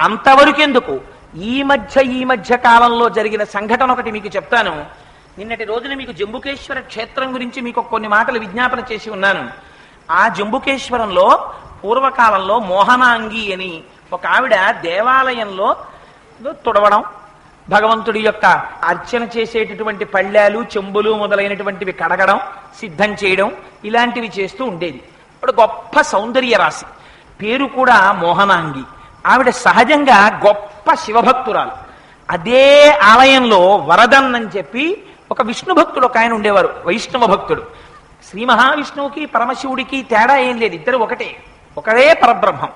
అంతవరకెందుకు? ఈ మధ్య ఈ మధ్య కాలంలో జరిగిన సంఘటన ఒకటి మీకు చెప్తాను. నిన్నటి రోజున మీకు జంబుకేశ్వర క్షేత్రం గురించి మీకు కొన్ని మాటలు విజ్ఞాపన చేసి ఉన్నాను. ఆ జంబుకేశ్వరంలో పూర్వకాలంలో మోహనాంగి అని ఒక ఆవిడ దేవాలయంలో తుడవడం భగవంతుడి యొక్క అర్చన చేసేటటువంటి పళ్ళాలు చెంబులు మొదలైనటువంటివి కడగడం సిద్ధం చేయడం ఇలాంటివి చేస్తూ ఉండేది. ఇప్పుడు గొప్ప సౌందర్య రాశి పేరు కూడా మోహనాంగి. ఆవిడ సహజంగా గొప్ప శివభక్తురాలు. అదే ఆలయంలో వరదన్ అని చెప్పి ఒక విష్ణు భక్తుడు ఒక ఆయన ఉండేవారు వైష్ణవ భక్తుడు. శ్రీ మహావిష్ణువుకి పరమశివుడికి తేడా ఏం లేదు ఇద్దరు ఒకటే ఒకడే పరబ్రహ్మం.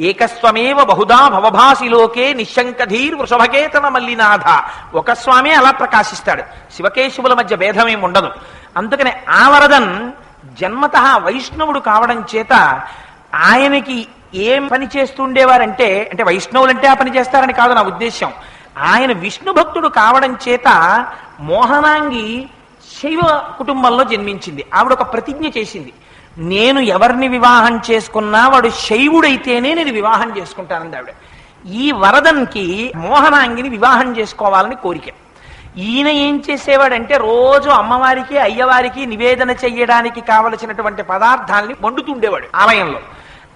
ఏకస్వమేవ బహుదా భవభాసిలోకే నిశంకధీర్ వృషభకేతన మల్లినాథ. ఒక స్వామి అలా ప్రకాశిస్తాడు. శివకేశవుల మధ్య భేదమేం ఉండదు. అందుకని ఆ వరదన్ జన్మత వైష్ణవుడు కావడం చేత ఆయనకి ఏం పని చేస్తుండేవారంటే అంటే వైష్ణవులంటే ఆ పని చేస్తారని కాదు నా ఉద్దేశం ఆయన విష్ణు భక్తుడు కావడం చేత మోహనాంగి శైవ కుటుంబంలో జన్మించింది. ఆవిడ ఒక ప్రతిజ్ఞ చేసింది. నేను ఎవరిని వివాహం చేసుకున్నా వాడు శైవుడైతేనే నేను వివాహం చేసుకుంటానంది ఆవిడ. ఈ వరదన్కి మోహనాంగిని వివాహం చేసుకోవాలని కోరిక. ఈయన ఏం చేసేవాడంటే రోజు అమ్మవారికి అయ్యవారికి నివేదన చెయ్యడానికి కావలసినటువంటి పదార్థాలని వండుతుండేవాడు ఆలయంలో.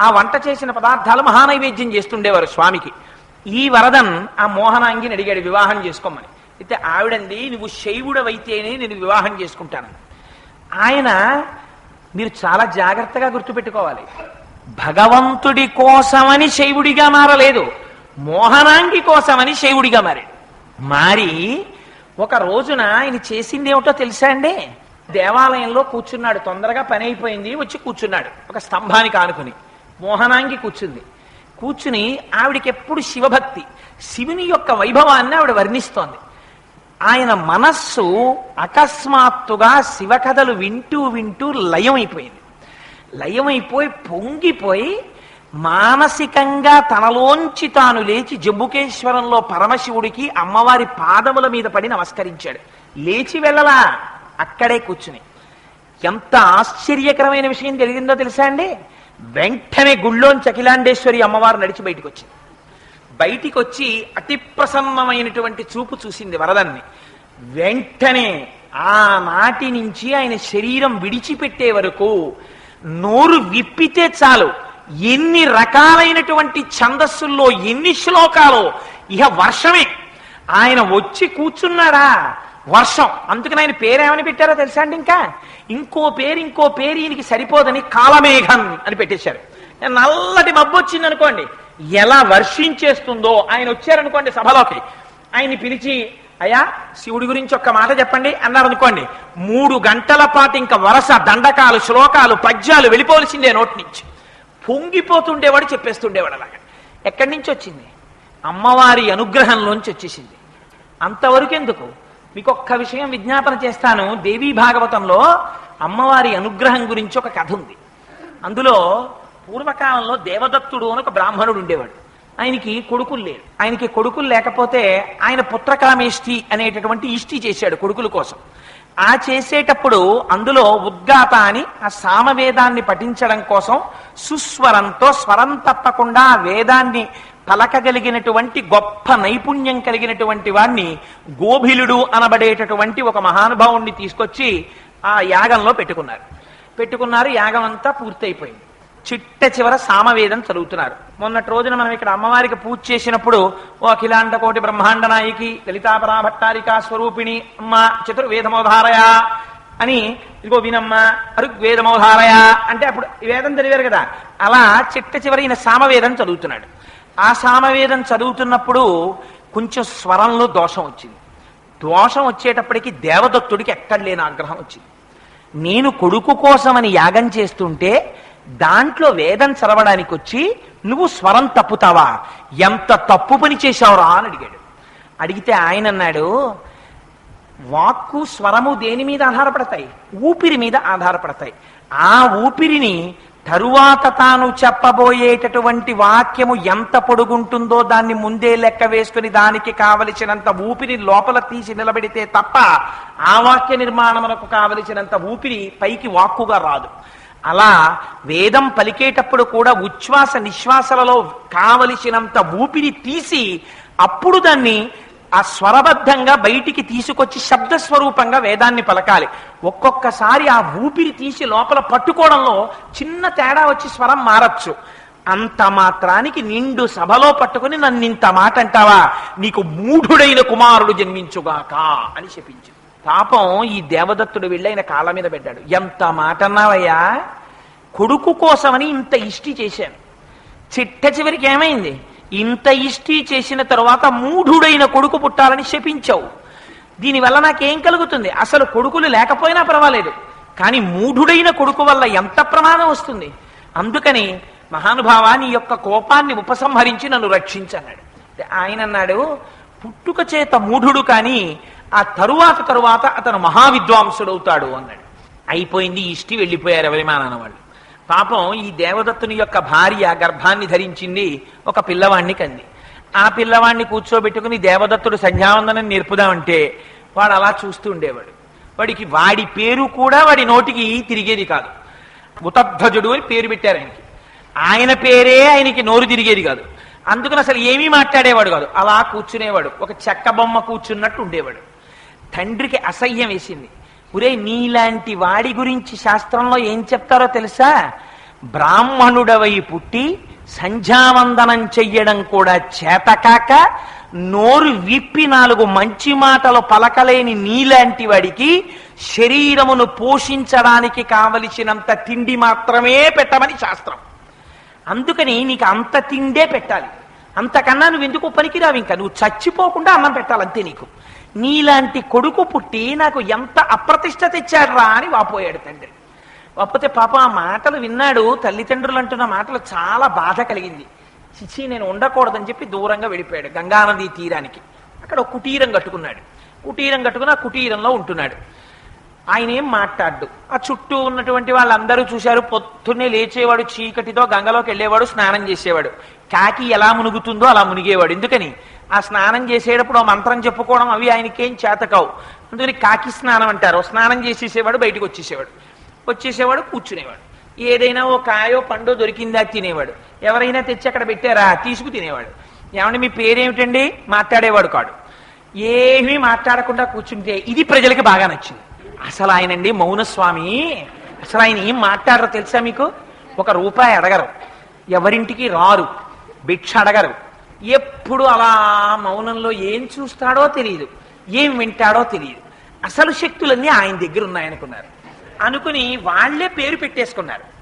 ఆ వంట చేసిన పదార్థాలు మహానైవేద్యం చేస్తుండేవారు స్వామికి. ఈ వరదన్ ఆ మోహనాంగిని అడిగాడు వివాహం చేసుకోమని. అయితే ఆవిడంది నువ్వు శైవుడవైతేనే నేను వివాహం చేసుకుంటాను. ఆయన మీరు చాలా జాగ్రత్తగా గుర్తుపెట్టుకోవాలి. భగవంతుడి కోసమని శైవుడిగా మారలేదు. మోహనాంగి కోసమని శైవుడిగా మారాడు మారి ఒక రోజున ఆయన చేసింది ఏమిటో తెలుసా అండి? దేవాలయంలో కూర్చున్నాడు తొందరగా పని అయిపోయింది వచ్చి కూర్చున్నాడు ఒక స్తంభానికి ఆనుకుని. మోహనాంగి కూర్చుంది. కూర్చుని ఆవిడకెప్పుడు ఎప్పుడు శివభక్తి శివుని యొక్క వైభవాన్ని ఆవిడ వర్ణిస్తోంది. ఆయన మనస్సు అకస్మాత్తుగా శివకథలు వింటూ వింటూ లయమైపోయింది. లయమైపోయి పొంగిపోయి మానసికంగా తనలోంచి తాను లేచి జంబుకేశ్వరంలో పరమశివుడికి అమ్మవారి పాదముల మీద పడి నమస్కరించాడు. లేచి వెళ్ళలా అక్కడే కూర్చుని. ఎంత ఆశ్చర్యకరమైన విషయం జరిగిందో తెలుసా అండి? వెంటనే గుళ్ళోని చకిలాండేశ్వరి అమ్మవారు నడిచి బయటికి వచ్చింది బయటికి వచ్చి అతి ప్రసన్నమైనటువంటి చూపు చూసింది వరదాన్ని. వెంటనే ఆనాటి నుంచి ఆయన శరీరం విడిచిపెట్టే వరకు నోరు విప్పితే చాలు. ఎన్ని రకాలైనటువంటి ఛందస్సుల్లో ఎన్ని శ్లోకాలు ఇహ వర్షమే. ఆయన వచ్చి కూర్చున్నారా వర్షం. అందుకని ఆయన పేరేమని పెట్టారో తెలుసా అండి ఇంకా? ఇంకో పేరు ఇంకో పేరు ఈయనకి సరిపోదని కాలమేఘం అని పెట్టేశారు. నల్లటి మబ్బు వచ్చింది అనుకోండి. ఎలా వర్షించేస్తుందో ఆయన వచ్చారనుకోండి సభలోకి. ఆయన్ని పిలిచి అయ్యా శివుడి గురించి ఒక్క మాట చెప్పండి అన్నారు అనుకోండి. మూడు గంటల పాటు ఇంకా వరస దండకాలు శ్లోకాలు పద్యాలు వెళ్ళిపోవలసిందే నోటి నుంచి. పొంగిపోతుండేవాడు చెప్పేస్తుండేవాడు అలాగా. ఎక్కడి నుంచి వచ్చింది? అమ్మవారి అనుగ్రహంలోంచి వచ్చేసింది. అంతవరకు ఎందుకు మీకు ఒక్క విషయం విజ్ఞాపన చేస్తాను. దేవీ భాగవతంలో అమ్మవారి అనుగ్రహం గురించి ఒక కథ ఉంది. అందులో పూర్వకాలంలో దేవదత్తుడు అని ఒక బ్రాహ్మణుడు ఉండేవాడు. ఆయనకి కొడుకులు లేరు. ఆయనకి కొడుకులు లేకపోతే ఆయన పుత్రకామేష్టి అనేటటువంటి ఇష్టి చేశాడు కొడుకుల కోసం. ఆ చేసేటప్పుడు అందులో ఉద్గాత అని ఆ సామవేదాన్ని పఠించడం కోసం సుస్వరంతో స్వరం తప్పకుండా వేదాన్ని పలకగలిగినటువంటి గొప్ప నైపుణ్యం కలిగినటువంటి వాణ్ణి గోభిలుడు అనబడేటటువంటి ఒక మహానుభావుణ్ణి తీసుకొచ్చి ఆ యాగంలో పెట్టుకున్నారు. పెట్టుకున్నారు యాగం అంతా పూర్తయిపోయింది. చిట్ట చివర సామవేదం చదువుతున్నారు. మొన్నటి రోజున మనం ఇక్కడ అమ్మవారికి పూజ చేసినప్పుడు ఓ అఖిలాండ కోటి బ్రహ్మాండ నాయకి లలితాపరా భట్టారికా స్వరూపిణి అమ్మ చతుర్వేదమోధారయ అని ఇదిగో వినమ్మ అరుగ్వేదమోధారయ అంటే అప్పుడు వేదం చదివారు కదా. అలా చిట్ట చివర ఈయన సామవేదం చదువుతున్నాడు. ఆ సామవేదం చదువుతున్నప్పుడు కొంచెం స్వరంలో దోషం వచ్చింది. దోషం వచ్చేటప్పటికి దేవదత్తుడికి ఎక్కడ లేని ఆగ్రహం వచ్చింది. నేను కొడుకు కోసమని యాగం చేస్తుంటే దాంట్లో వేదం చదవడానికి వచ్చి నువ్వు స్వరం తప్పుతావా? ఎంత తప్పు పని చేశావురా అని అడిగాడు. అడిగితే ఆయన అన్నాడు వాక్కు స్వరము దేని మీద ఆధారపడతాయి? ఊపిరి మీద ఆధారపడతాయి. ఆ ఊపిరిని తరువాత తాను చెప్పబోయేటటువంటి వాక్యము ఎంత పొడుగుంటుందో దాన్ని ముందే లెక్క వేసుకుని దానికి కావలసినంత ఊపిరి లోపల తీసి నిలబెడితే తప్ప ఆ వాక్య నిర్మాణమునకు కావలసినంత ఊపిరి పైకి వాక్కుగా రాదు. అలా వేదం పలికేటప్పుడు కూడా ఉచ్ఛ్వాస నిశ్వాసలలో కావలసినంత ఊపిరి తీసి అప్పుడు దాన్ని ఆ స్వరబద్ధంగా బయటికి తీసుకొచ్చి శబ్ద స్వరూపంగా వేదాన్ని పలకాలి. ఒక్కొక్కసారి ఆ ఊపిరి తీసి లోపల పట్టుకోవడంలో చిన్న తేడా వచ్చి స్వరం మారచ్చు. అంత మాత్రానికి నిండు సభలో పట్టుకుని నన్ను ఇంత మాట అంటావా? నీకు మూఢుడైన కుమారుడు జన్మించుగాక అని చెప్పించు పాపం ఈ దేవదత్తుడు వెళ్ళి ఆయన కాళ్ళ మీద పెట్టాడు. ఎంత మాట అన్నావయ్యా? కొడుకు కోసమని ఇంత ఇష్టి చేశాను. చిట్ట చివరికి ఏమైంది? ఇంత ఇష్టి చేసిన తరువాత మూఢుడైన కొడుకు పుట్టాలని శపించావు. దీనివల్ల నాకేం కలుగుతుంది? అసలు కొడుకులు లేకపోయినా పర్వాలేదు. కానీ మూఢుడైన కొడుకు వల్ల ఎంత ప్రమాదం వస్తుంది? అందుకని మహానుభావ నీ యొక్క కోపాన్ని ఉపసంహరించి నన్ను రక్షించన్నాడు. ఆయన అన్నాడు పుట్టుక చేత మూఢుడు కానీ ఆ తరువాత తరువాత అతను మహావిద్వాంసుడవుతాడు అన్నాడు. అయిపోయింది ఇష్టి వెళ్ళిపోయారు ఎవరిమానాన వాళ్ళు. పాపం ఈ దేవదత్తుని యొక్క భార్య గర్భాన్ని ధరించింది ఒక పిల్లవాణ్ణి కంది. ఆ పిల్లవాణ్ణి కూర్చోబెట్టుకుని దేవదత్తుడు సంధ్యావందనం నేర్పుదామంటే వాడు అలా చూస్తూ ఉండేవాడు. వాడికి వాడి పేరు కూడా వాడి నోటికి తిరిగేది కాదు. ఉతధ్వజుడు అని పేరు పెట్టారు ఆయనకి. ఆయన పేరే ఆయనకి నోరు తిరిగేది కాదు. అందుకని అసలు ఏమీ మాట్లాడేవాడు కాదు. అలా కూర్చునేవాడు. ఒక చెక్క బొమ్మ కూర్చున్నట్టు ఉండేవాడు. తండ్రికి అసహ్యం వేసింది. ఒరే నీలాంటి వాడి గురించి శాస్త్రంలో ఏం చెప్తారో తెలుసా? బ్రాహ్మణుడవై పుట్టి సంధ్యావందనం చెయ్యడం కూడా చేతకాక నోరు విప్పి నాలుగు మంచి మాటలు పలకలేని నీలాంటి వాడికి శరీరమును పోషించడానికి కావలసినంత తిండి మాత్రమే పెట్టమని శాస్త్రం. అందుకని నీకు అంత తిండే పెట్టాలి. అంతకన్నా నువ్వు ఎందుకు పనికిరావు ఇంకా? నువ్వు చచ్చిపోకుండా అన్నం పెట్టాలంతే నీకు. నీలాంటి కొడుకు పుట్టి నాకు ఎంత అప్రతిష్ట తెచ్చాడ్రా అని వాపోయాడు తండ్రి. కాకపోతే పాప ఆ మాటలు విన్నాడు తల్లిదండ్రులు అంటున్న మాటలు చాలా బాధ కలిగింది. చిచి నేను ఉండకూడదని చెప్పి దూరంగా వెళ్ళిపోయాడు గంగానది తీరానికి. అక్కడ ఒక కుటీరం కట్టుకున్నాడు. కుటీరం కట్టుకుని ఆ కుటీరంలో ఉంటున్నాడు. ఆయన ఏం మాట్లాడు ఆ చుట్టూ ఉన్నటువంటి వాళ్ళందరూ చూశారు పొద్దున్నే లేచేవాడు చీకటితో గంగలోకి వెళ్ళేవాడు స్నానం చేసేవాడు. కాకి ఎలా మునుగుతుందో అలా మునిగేవాడు. ఎందుకని? ఆ స్నానం చేసేటప్పుడు మంత్రం చెప్పుకోవడం అవి ఆయనకేం చేతకావు. అందుకని కాకి స్నానం అంటారు. స్నానం చేసేసేవాడు బయటకు వచ్చేసేవాడు. వచ్చేసేవాడు కూర్చునేవాడు. ఏదైనా ఓ కాయో పండో దొరికిందా తినేవాడు. ఎవరైనా తెచ్చి అక్కడ పెట్టారా తీసుకు తినేవాడు. ఏమంటే మీ పేరేమిటండి? మాట్లాడేవాడు కాడు. ఏమీ మాట్లాడకుండా కూర్చుంటే ఇది ప్రజలకి బాగా నచ్చింది. అసలు ఆయనండి మౌనస్వామి. అసలు ఆయన ఏం మాట్లాడరో తెలుసా మీకు? ఒక రూపాయి అడగరు. ఎవరింటికి రారు. భిక్ష అడగరు. ఎప్పుడు అలా మౌనంలో ఏం చూస్తాడో తెలియదు ఏం వింటాడో తెలియదు అసలు శక్తులన్నీ ఆయన దగ్గర ఉన్నాయనుకున్నారు. అనుకుని వాళ్ళే పేరు పెట్టేసుకున్నారు.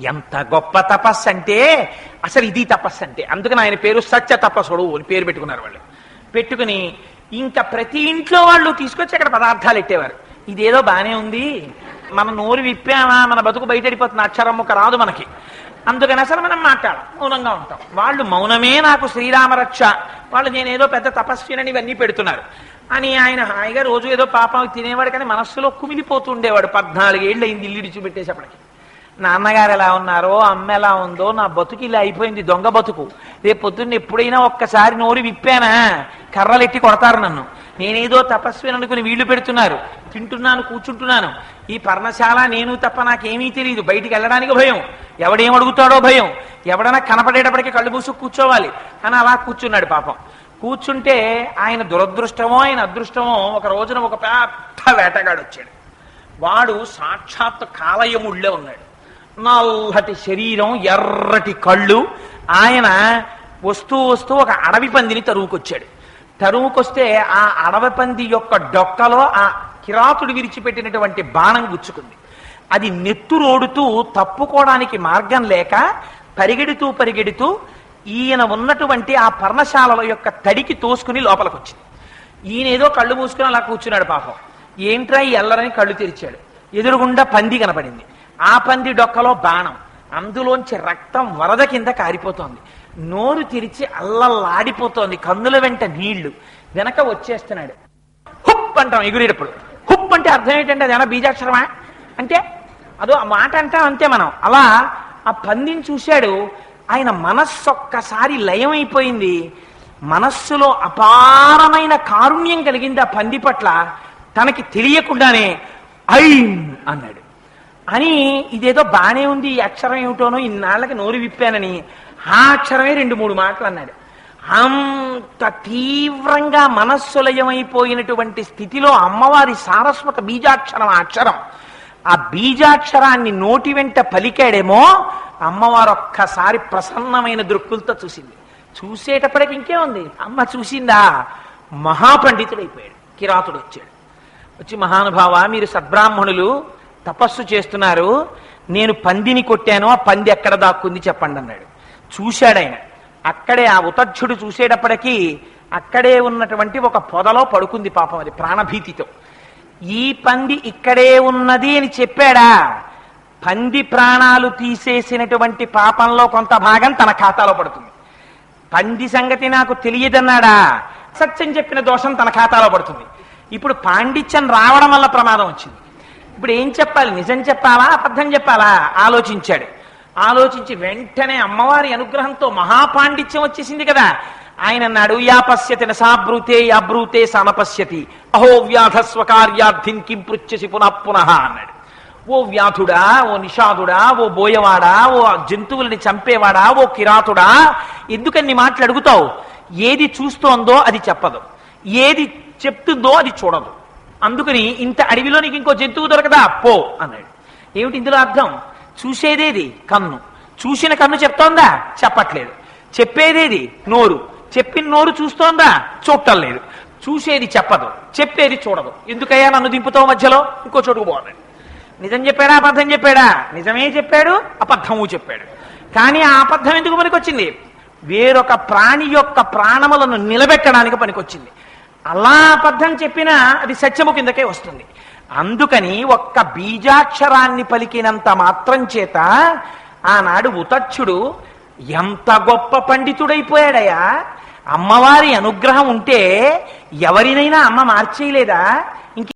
ఎంత గొప్ప తపస్సు అంటే అసలు ఇది తపస్సు అంటే. అందుకని ఆయన పేరు సత్య తపస్సుడు అని పేరు పెట్టుకున్నారు వాళ్ళు. పెట్టుకుని ఇంకా ప్రతి ఇంట్లో వాళ్ళు తీసుకొచ్చి అక్కడ పదార్థాలు పెట్టేవారు ఇదేదో బానే ఉంది. మన నోరు విప్పామా? మన బతుకు బయట వెళ్ళిపోతుంది అక్షరం ముక్క రాదు మనకి. అందుకని అసలు మనం మాట్లాడాం మౌనంగా ఉంటాం. వాళ్ళు మౌనమే నాకు శ్రీరామరక్ష. వాళ్ళు నేనేదో పెద్ద తపస్వినని ఇవన్నీ పెడుతున్నారు. అని ఆయన హాయిగా రోజు ఏదో పాపం తినేవాడు కానీ మనస్సులో కుమిలిపోతూ ఉండేవాడు పద్నాలుగేళ్ళు అయింది ఇల్లు ఇడిచిపెట్టేసేపటికి. నాన్నగారు ఎలా ఉన్నారో అమ్మ ఎలా ఉందో నా బతుకు ఇలా అయిపోయింది దొంగ బతుకు. రేపు పొద్దున్న ఎప్పుడైనా ఒక్కసారి నోరు విప్పానా? కర్రలెట్టి కొడతారు నన్ను. నేనేదో తపస్విని అనుకుని వీళ్ళు పెడుతున్నారు. తింటున్నాను కూర్చుంటున్నాను. ఈ పర్ణశాల నేను తప్ప నాకేమీ తెలియదు బయటికి వెళ్ళడానికి భయం. ఎవడేం అడుగుతాడో భయం. ఎవడన్నా కనపడేటప్పటికి కళ్ళు మూసుకు కూర్చోవాలి. అని అలా కూర్చున్నాడు పాపం. కూర్చుంటే ఆయన దురదృష్టమో ఆయన అదృష్టమో ఒక రోజున ఒక పెద్ద వేటగాడు వచ్చాడు. వాడు సాక్షాత్ కాలయముళ్ళే ఉన్నాడు. నల్లటి శరీరం ఎర్రటి కళ్ళు ఆయన వస్తూ వస్తూ ఒక అడవి పందిని తరువుకొచ్చాడు. తరువుకొస్తే ఆ అడవి పంది యొక్క డొక్కలో ఆ కిరాతుడు విరిచిపెట్టినటువంటి బాణం గుచ్చుకుంది. అది నెత్తురోడుతూ తప్పుకోవడానికి మార్గం లేక పరిగెడుతూ పరిగెడుతూ ఈయన ఉన్నటువంటి ఆ పర్ణశాలల యొక్క తడికి తోసుకుని లోపలికి వచ్చింది ఈయన ఏదో కళ్ళు మూసుకుని అలా కూర్చున్నాడు పాపం. ఏంట్రా ఈ ఎల్లరని కళ్ళు తెరిచాడు. ఎదురుగుండా పంది కనపడింది. ఆ పంది డొక్కలో బాణం. అందులోంచి రక్తం వరద కింద కారిపోతోంది. నోరు తెరిచి అల్లల్లాడిపోతోంది. కన్నుల వెంట నీళ్ళు. వెనక వచ్చేస్తున్నాడు. హుప్ అంటాం ఎగురేటప్పుడు. హుప్ అంటే అర్థం ఏంటంటే అదేనా బీజాక్షరమా? అంటే అదో ఆ మాట అంటాం అంతే మనం. అలా ఆ పందిని చూశాడు. ఆయన మనస్సు ఒక్కసారి లయమైపోయింది. మనస్సులో అపారమైన కారుణ్యం కలిగింది ఆ పంది పట్ల తనకి తెలియకుండానే ఐం అన్నాడు. అని ఇదేదో బానే ఉంది ఈ అక్షరం ఏమిటోనో ఇన్నాళ్ళకి నోరు విప్పానని ఆ అక్షరమే రెండు మూడు మాటలు అన్నాడు. అంత తీవ్రంగా మనస్సులయమైపోయినటువంటి స్థితిలో అమ్మవారి సారస్వత బీజాక్షరం ఆ అక్షరం. ఆ బీజాక్షరాన్ని నోటి వెంట పలికాడేమో అమ్మవారు ఒక్కసారి ప్రసన్నమైన దృక్కులతో చూసింది. చూసేటప్పటికి ఇంకేముంది? అమ్మ చూసిందా? మహాపండితుడైపోయాడు. కిరాతుడు వచ్చాడు వచ్చి మహానుభావ మీరు సద్బ్రాహ్మణులు తపస్సు చేస్తున్నారు. నేను పందిని కొట్టాను ఆ పంది ఎక్కడ దాక్కుంది చెప్పండి అన్నాడు. చూశాడాయన. అక్కడే ఆ ఉతధ్యుడు చూసేటప్పటికీ అక్కడే ఉన్నటువంటి ఒక పొదలో పడుకుంది పాపం అది ప్రాణభీతితో. ఈ పంది ఇక్కడే ఉన్నది అని చెప్పాడా? పంది ప్రాణాలు తీసేసినటువంటి పాపంలో కొంత భాగం తన ఖాతాలో పడుతుంది. పంది సంగతి నాకు తెలియదన్నాడా? సత్యం చెప్పిన దోషం తన ఖాతాలో పడుతుంది. ఇప్పుడు పాండిత్యం రావడం వల్ల ప్రమాదం వచ్చింది. ఇప్పుడు ఏం చెప్పాలి? నిజం చెప్పాలా? అబద్ధం చెప్పాలా? ఆలోచించాడు. ఆలోచించి వెంటనే అమ్మవారి అనుగ్రహంతో మహాపాండిత్యం వచ్చేసింది కదా. ఆయన అన్నాడు యా పశ్యతి నసాబ్రూతే యాబ్రూతే సమపశ్యతి అహో వ్యాధస్వ కార్యార్థిన్ కిం పృచ్చసి పునః పునః అన్నాడు. ఓ వ్యాధుడా ఓ నిషాదుడా ఓ బోయవాడా ఓ జంతువుల్ని చంపేవాడా ఓ కిరాతుడా? ఎందుకని మాటలు అడుగుతావు? ఏది చూస్తోందో అది చెప్పదు. ఏది చెప్తుందో అది చూడదు. అందుకని ఇంత అడవిలో నీకు ఇంకో జంతువు దొరకదా? పో అన్నాడు. ఏమిటి ఇందులో అర్థం? చూసేదేది? కన్ను. చూసిన కన్ను చెప్తోందా? చెప్పట్లేదు. చెప్పేదేది? నోరు. చెప్పిన నోరు చూస్తోందా? చూడటం లేదు. చూసేది చెప్పదు. చెప్పేది చూడదు. ఎందుకయ్యా నన్ను దింపుతావు మధ్యలో? ఇంకో చోటుకు పోన్నాడు నిజం చెప్పాడా అబద్ధం చెప్పాడా? నిజమే చెప్పాడు అబద్ధము చెప్పాడు. కానీ ఆ అబద్ధం ఎందుకు పనికొచ్చింది? వేరొక ప్రాణి యొక్క ప్రాణములను నిలబెట్టడానికి పనికొచ్చింది. అలా అబద్ధం చెప్పినా అది సత్యము కిందకే వస్తుంది. అందుకని ఒక్క బీజాక్షరాన్ని పలికినంత మాత్రం చేత ఆనాడు ఉతచ్చుడు ఎంత గొప్ప పండితుడైపోయాడయా అమ్మవారి అనుగ్రహం ఉంటే ఎవరినైనా అమ్మ మార్చేయలేదా?